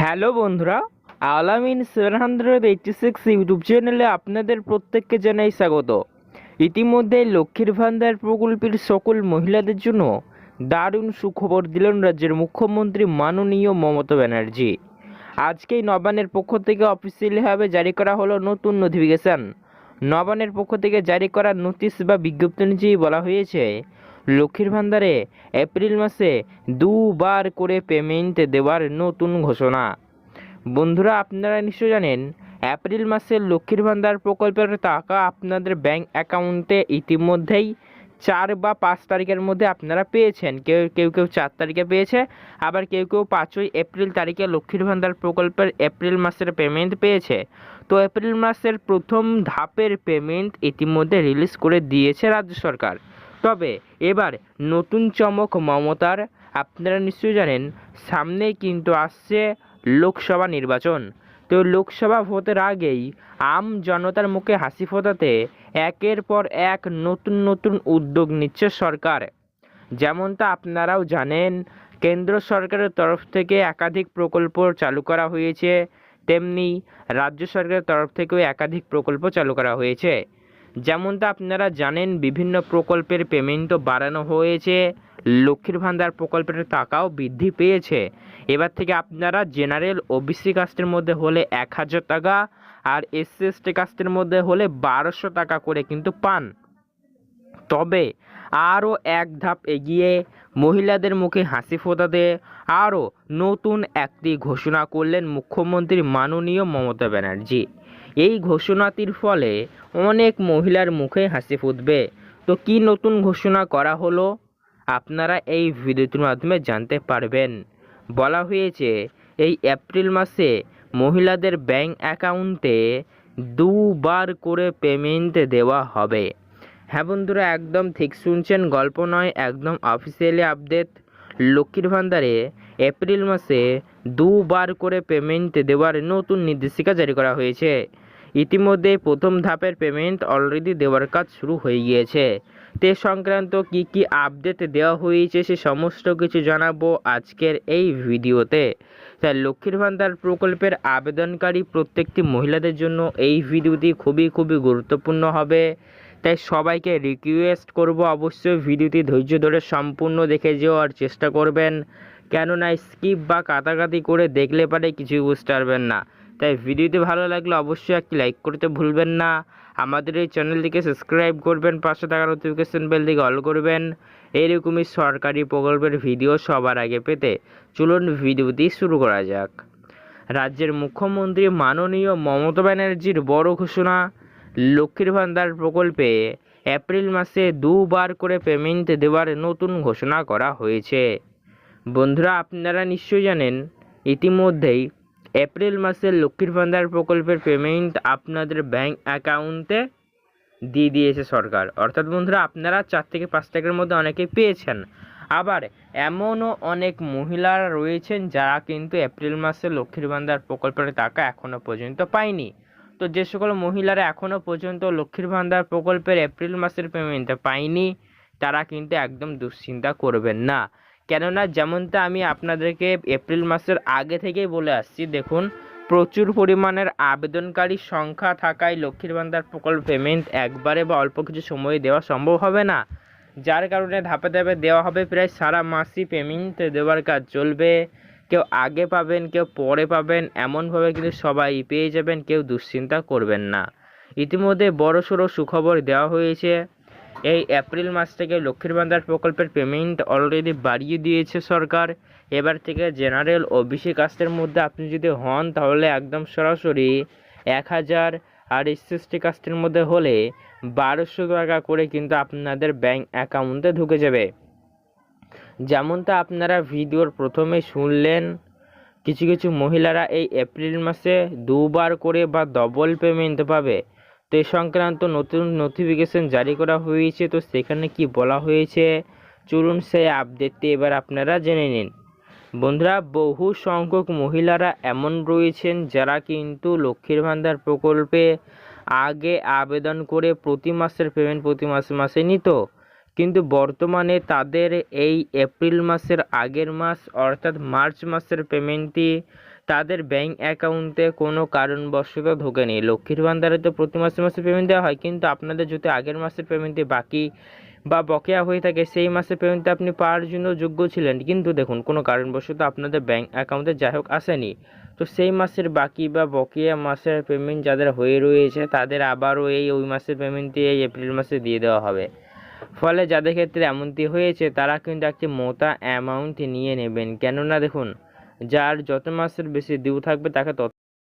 Hello বন্ধুরা, Alamin seven hundred eighty six YouTube চ্যানেলে আপনাদের প্রত্যেককে জানাই স্বাগত। ইতিমধ্যে লক্ষ্মীর ভান্ডার প্রকল্পের সকল মহিলাদের জন্য দারুণ সুখবর দিলেন রাজ্যের মুখ্যমন্ত্রী মাননীয় মমতা ব্যানার্জি। আজকেই নবান্নের পক্ষ থেকে অফিসিয়ালিভাবে জারি করা হলো নতুন নোটিফিকেশন নবান্নের পক্ষ থেকে জারি করা নোটিশ বা বিজ্ঞপ্তি অনুযায়ী বলা হয়েছে লক্ষ্মীর ভান্ডারে এপ্রিল মাসে দুবার করে পেমেন্ট দেওয়ার নতুন ঘোষণা। বন্ধুরা, আপনারা নিশ্চয় জানেন, এপ্রিল মাসে লক্ষ্মীর ভান্ডার প্রকল্পের টাকা আপনাদের ব্যাংক অ্যাকাউন্টে ইতিমধ্যেই চার বা পাঁচ তারিখের মধ্যে আপনারা পেয়েছেন। কেউ কেউ কেউ চার তারিখে পেয়েছে, আবার কেউ কেউ পাঁচই এপ্রিল তারিখে লক্ষ্মীর ভান্ডার প্রকল্পের এপ্রিল মাসের পেমেন্ট পেয়েছে। তো এপ্রিল মাসের প্রথম ধাপের পেমেন্ট ইতিমধ্যে রিলিজ করে দিয়েছে রাজ্য সরকার। তবে এবার নতুন চমক মমতার, আপনারা নিশ্চয়ই জানেন, সামনেই কিন্তু আসছে লোকসভা নির্বাচন। তো লোকসভা ভোটের আগেই আম জনতার মুখে হাসি ফোটাতে একের পর এক নতুন নতুন উদ্যোগ নিচ্ছে সরকার। যেমনটা আপনারাও জানেন, কেন্দ্র সরকারের তরফ থেকে একাধিক প্রকল্প চালু করা হয়েছে, তেমনি রাজ্য সরকারের তরফ থেকেও একাধিক প্রকল্প চালু করা হয়েছে। যেমনটা আপনারা জানেন, বিভিন্ন প্রকল্পের পেমেন্টও বাড়ানো হয়েছে। লক্ষ্মীর ভান্ডার প্রকল্পের টাকাও বৃদ্ধি পেয়েছে। এবার থেকে আপনারা জেনারেল ওবিসি কাস্টের মধ্যে হলে এক হাজার টাকা আর এসসি এসটি কাস্টের মধ্যে হলে বারোশো টাকা করে কিন্তু পান। তবে আরও এক ধাপ এগিয়ে মহিলাদের মুখে হাসি ফোটাতে আরও নতুন একটি ঘোষণা করলেন মুখ্যমন্ত্রী মাননীয় মমতা ব্যানার্জি। এই ঘোষণাটির ফলে অনেক মহিলার মুখে হাসি ফুটবে। তো কি নতুন ঘোষণা করা হলো? আপনারা এই ভিডিওটির মাধ্যমে জানতে পারবেন। বলা হয়েছে, এই এপ্রিল মাসে মহিলাদের ব্যাংক অ্যাকাউন্টে দুবার করে পেমেন্ট দেওয়া হবে। হ্যাঁ বন্ধুরা, একদম ঠিক শুনছেন, গল্প নয়, একদম অফিসিয়ালি আপডেট লক্ষ্মীর ভান্ডারে এপ্রিল মাসে দুবার করে পেমেন্ট দেওয়ার নতুন নির্দেশিকা জারি করা হয়েছে। ইতিমধ্যে প্রথম ধাপের পেমেন্ট অলরেডি দেওয়ার কাজ শুরু হয়ে গিয়েছে। তে সংক্রান্ত কি কি আপডেট দেওয়া হয়েছে সে সমস্ত কিছু জানাব আজকের এই ভিডিওতে। তাই লক্ষ্মীর ভান্ডার প্রকল্পের আবেদনকারী প্রত্যেকটি মহিলাদের জন্য এই ভিডিওটি খুবই খুবই গুরুত্বপূর্ণ হবে। তাই সবাইকে রিকোয়েস্ট করব অবশ্যই ভিডিওটি ধৈর্য ধরে সম্পূর্ণ দেখে যাওয়ার চেষ্টা করবেন। কেননা স্কিপ বা কাটাকাটি করে দেখলে পারে কিছুই বুঝতে পারবেন না। তাই ভিডিওটি ভালো লাগলে অবশ্যই একটি লাইক করতে ভুলবেন না। আমাদের এই চ্যানেলটিকে সাবস্ক্রাইব করবেন, পাশে থাকা নোটিফিকেশন বেল দিকে অল করবেন। এইরকমই সরকারি প্রকল্পের ভিডিও সবার আগে পেতে চলুন ভিডিওটি শুরু করা যাক। রাজ্যের মুখ্যমন্ত্রী মাননীয় মমতা ব্যানার্জির বড় ঘোষণা, লক্ষ্মীর ভান্ডার প্রকল্পে এপ্রিল মাসে দুবার করে পেমেন্ট দেওয়ার নতুন ঘোষণা করা হয়েছে। বন্ধুরা, আপনারা নিশ্চয়ই জানেন, ইতিমধ্যেই এপ্রিল মাসে লক্ষ্মীর ভান্ডার প্রকল্পের পেমেন্ট আপনাদের ব্যাংক অ্যাকাউন্টে দিয়ে দিয়েছে সরকার। অর্থাৎ বন্ধুরা, আপনারা চার থেকে পাঁচ টাকার মধ্যে অনেকেই পেয়েছেন। আবার এমনও অনেক মহিলারা রয়েছেন যারা কিন্তু এপ্রিল মাসে লক্ষ্মীর ভান্ডার প্রকল্পের টাকা এখনও পর্যন্ত পায়নি। তো যে সকল মহিলারা এখনও পর্যন্ত লক্ষ্মীর ভান্ডার প্রকল্পের এপ্রিল মাসের পেমেন্ট পায়নি, তারা কিন্তু একদম দুশ্চিন্তা করবেন না। কেননা যেমনটা আমি আপনাদেরকে এপ্রিল মাসের আগে থেকেই বলে আসছি, দেখুন, প্রচুর পরিমাণের আবেদনকারী সংখ্যা থাকায় লক্ষ্মীর ভান্ডার প্রকল্প পেমেন্ট একবারে বা অল্প কিছু সময়ে দেওয়া সম্ভব হবে না। যার কারণে ধাপে ধাপে দেওয়া হবে, প্রায় সারা মাসই পেমেন্ট দেওয়ার কাজ চলবে। কেউ আগে পাবেন, কেউ পরে পাবেন, এমনভাবে কিন্তু সবাই পেয়ে যাবেন, কেউ দুশ্চিন্তা করবেন না। ইতিমধ্যে বড়সড় সুখবর দেওয়া হয়েছে। এই এপ্রিল মাস থেকে লক্ষ্মীর ভান্ডার প্রকল্পের পেমেন্ট অলরেডি বাড়িয়ে দিয়েছে সরকার। এবার থেকে জেনারেল ওবিসি কাস্টের মধ্যে আপনি যদি হন, তাহলে একদম সরাসরি এক হাজার আর এসসি কাস্টের মধ্যে হলে বারোশো টাকা করে কিন্তু আপনাদের ব্যাংক অ্যাকাউন্টে ঢুকে যাবে। যেমনটা আপনারা ভিডিওর প্রথমে শুনলেন, কিছু কিছু মহিলারা এই এপ্রিল মাসে দুবার করে বা ডবল পেমেন্ট পাবে। তো সংক্রান্ত নতুন নোটিফিকেশন জারি করা হয়েছে, তো সেখানে কি বলা হয়েছে? চলুন সেই আপডেটটি এবার আপনারা জেনে নিন। বন্ধুরা, বহু সংখ্যক মহিলারা এমন রয়েছেন যারা কিন্তু লক্ষ্মীর ভান্ডার প্রকল্পে আগে আবেদন করে প্রতি মাসের পেমেন্ট প্রতি মাসে মাসে নিত। কিন্তু বর্তমানে তাদের এই এপ্রিল মাসের আগের মাস, অর্থাৎ মার্চ মাসের পেমেন্টটি তাদের ব্যাঙ্ক অ্যাকাউন্টে কোনো কারণবশত ঢোকেনি। লক্ষ্মীর ভান্ডারে তো প্রতি মাসে মাসে পেমেন্ট দেওয়া হয়, কিন্তু আপনাদের যদি আগের মাসের পেমেন্টে বাকি বা বকেয়া হয়ে থাকে, সেই মাসে পেমেন্টটা আপনি পাওয়ার জন্য যোগ্য ছিলেন। কিন্তু দেখুন, কোনো কারণবশত আপনাদের ব্যাঙ্ক অ্যাকাউন্টে যাই হোক আসেনি। তো সেই মাসের বাকি বা বকেয়া মাসের পেমেন্ট যাদের হয়ে রয়েছে, তাদের আবারও এই ওই মাসের পেমেন্টটি এই এপ্রিল মাসে দিয়ে দেওয়া হবে। ফলে যাদের ক্ষেত্রে এমনটি হয়েছে, তারা কিন্তু একটি মোটা অ্যামাউন্ট নিয়ে নেবেন। কেননা দেখুন যার যত মাসের বেশি ডিউ থাকবে তাকে তত